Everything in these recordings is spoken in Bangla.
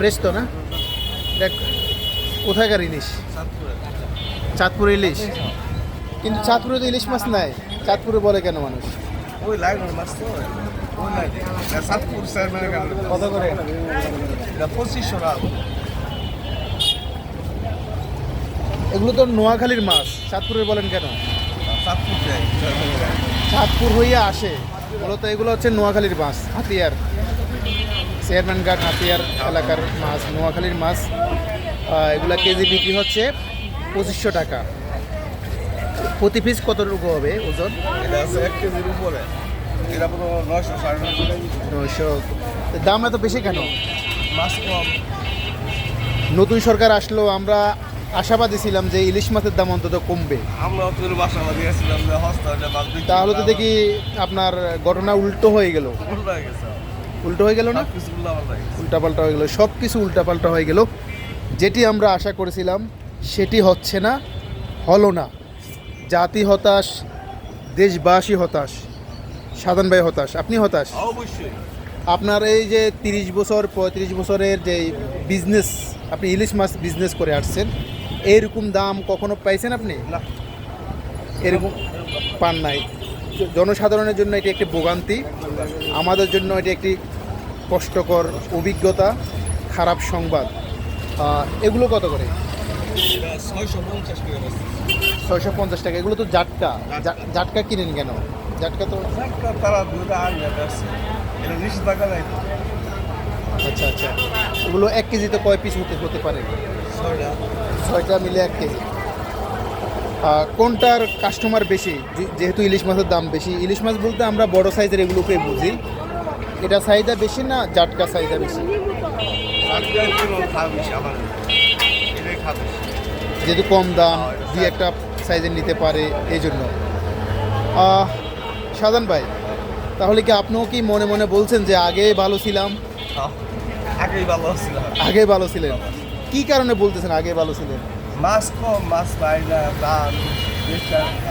ফ্রেশ তো না? দেখ কোথায়কার ইলিশ? চাঁদপুর ইলিশ। কিন্তু চাঁদপুরে তো ইলিশ মাছ নাই। চাঁদপুরে বলে কেন মানুষ? ওই লাইনের মাছ তো। ওই স্যার মানে কত করে? পঁচিশশো টাকা এগুলো তো নোয়াখালীর মাছ। চাঁদপুরে বলেন কেন? চাঁদপুর হইয়া আসে। মূলত এগুলো হচ্ছে নোয়াখালীর মাছ হাতিয়ার। চেয়ারম্যান ঘাট হাতিয়ার এলাকার মাছ নোয়াখালীর মাছ এগুলা কেজি বিক্রি হচ্ছে পঁচিশশো টাকা। প্রতি পিস কতটুকু হবে ওজন? নয়শো দাম এত বেশি কেন? মাছ কম। নতুন সরকার আসলো আমরা আশাবাদী ছিলাম যে ইলিশ মাছের দাম অন্তত কমবে। আমরা তাহলে তো দেখি আপনার ঘটনা উল্টো হয়ে গেল। উল্টো হয়ে গেল না? উল্টাপাল্টা হয়ে গেল সব কিছু উল্টাপাল্টা হয়ে গেল। যেটি আমরা আশা করেছিলাম সেটি হচ্ছে না হলো না। জাতি হতাশ দেশবাসী হতাশ সাধন ভাই হতাশ। আপনি হতাশ? অবশ্যই। আপনার এই যে তিরিশ বছর পঁয়ত্রিশ বছরের যে বিজনেস আপনি ইলিশ মাছ বিজনেস করে আসছেন এরকম দাম কখনো পাইছেন আপনি? এরকম পান নাই। জনসাধারণের জন্য এটি একটি ভোগান্তি। আমাদের জন্য এটি একটি কষ্টকর অভিজ্ঞতা খারাপ সংবাদ। এগুলো কত করে? ছয়শো পঞ্চাশ টাকা। এগুলো তো জাটকা। জাটকা কিনেন কেন? জাটকা তো তারা। আচ্ছা আচ্ছা। এগুলো এক কেজিতে কয় পিস হতে হতে পারে? ছয়টা মিলে এক কেজি। কোনটার কাস্টমার বেশি? যেহেতু ইলিশ মাছের দাম বেশি ইলিশ মাছ বলতে আমরা বড় সাইজের এগুলোকে বুঝি। এটা চাহিদা বেশি না জাটকা চাহিদা বেশি? যেহেতু কম দাম দুই একটা সাইজের নিতে পারে এই জন্য সাজান ভাই তাহলে কি আপনিও কি মনে মনে বলছেন যে আগে ভালো ছিলাম? আগেই ভালো ছিল আগে ভালো ছিলেন। কি কারণে বলতেছেন আগে ভালো ছিলেন? মাছ কম মাছ পাই না দাম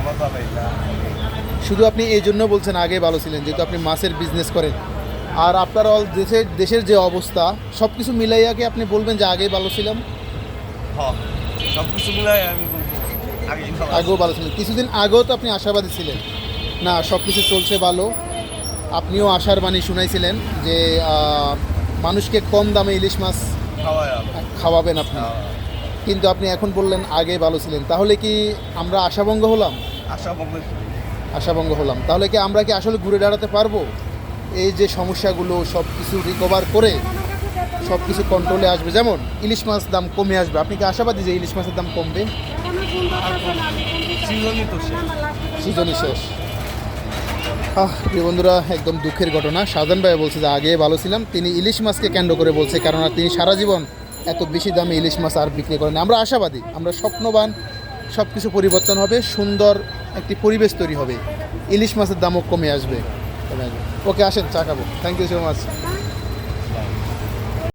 মজা পাই না। শুধু আপনি এই জন্য বলছেন আগে ভালো ছিলেন যেহেতু আপনি মাছের বিজনেস করেন। আর আপনার অল দেশের দেশের যে অবস্থা সব কিছু মিলাইয়া কি আপনি বলবেন যে আগে ভালো ছিলাম? সব কিছু মিলাই আমি বলব আগেও ভালো ছিলেন। কিছুদিন আগেও তো আপনি আশাবাদী ছিলেন। না সব কিছু চলছে ভালো। আপনিও আশার বাণী শুনাইছিলেন যে মানুষকে কম দামে ইলিশ মাছ খাওয়াবেন আপনি। কিন্তু আপনি এখন বললেন আগে ভালো ছিলেন। তাহলে কি আমরা আশাভঙ্গ হলাম? আশা বলবে আশাভঙ্গ হলাম। তাহলে কি আমরা কি আসলে ঘুরে দাঁড়াতে পারব? এই যে সমস্যাগুলো সব কিছু রিকভার করে সব কিছু কন্ট্রোলে আসবে। যেমন ইলিশ মাছ দাম কমে আসবে। আপনি কি আশাবাদী যে ইলিশ মাছের দাম কমবে? সিজনই শেষ। আহ বন্ধুরা একদম দুঃখের ঘটনা। সাধন ভাই বলছে যে আগে ভালো ছিলাম। তিনি ইলিশ মাছকে কেন্দ্র করে বলছে কেননা তিনি সারা জীবন এত বেশি দামে ইলিশ মাছ আর বিক্রি করে না। আমরা আশাবাদী, আমরা স্বপ্নবান সব কিছু পরিবর্তন হবে, সুন্দর একটি পরিবেশ তৈরি হবে। ইলিশ মাছের দামও কমে আসবে। ওকে, আসেন, চা খাব। Thank you so much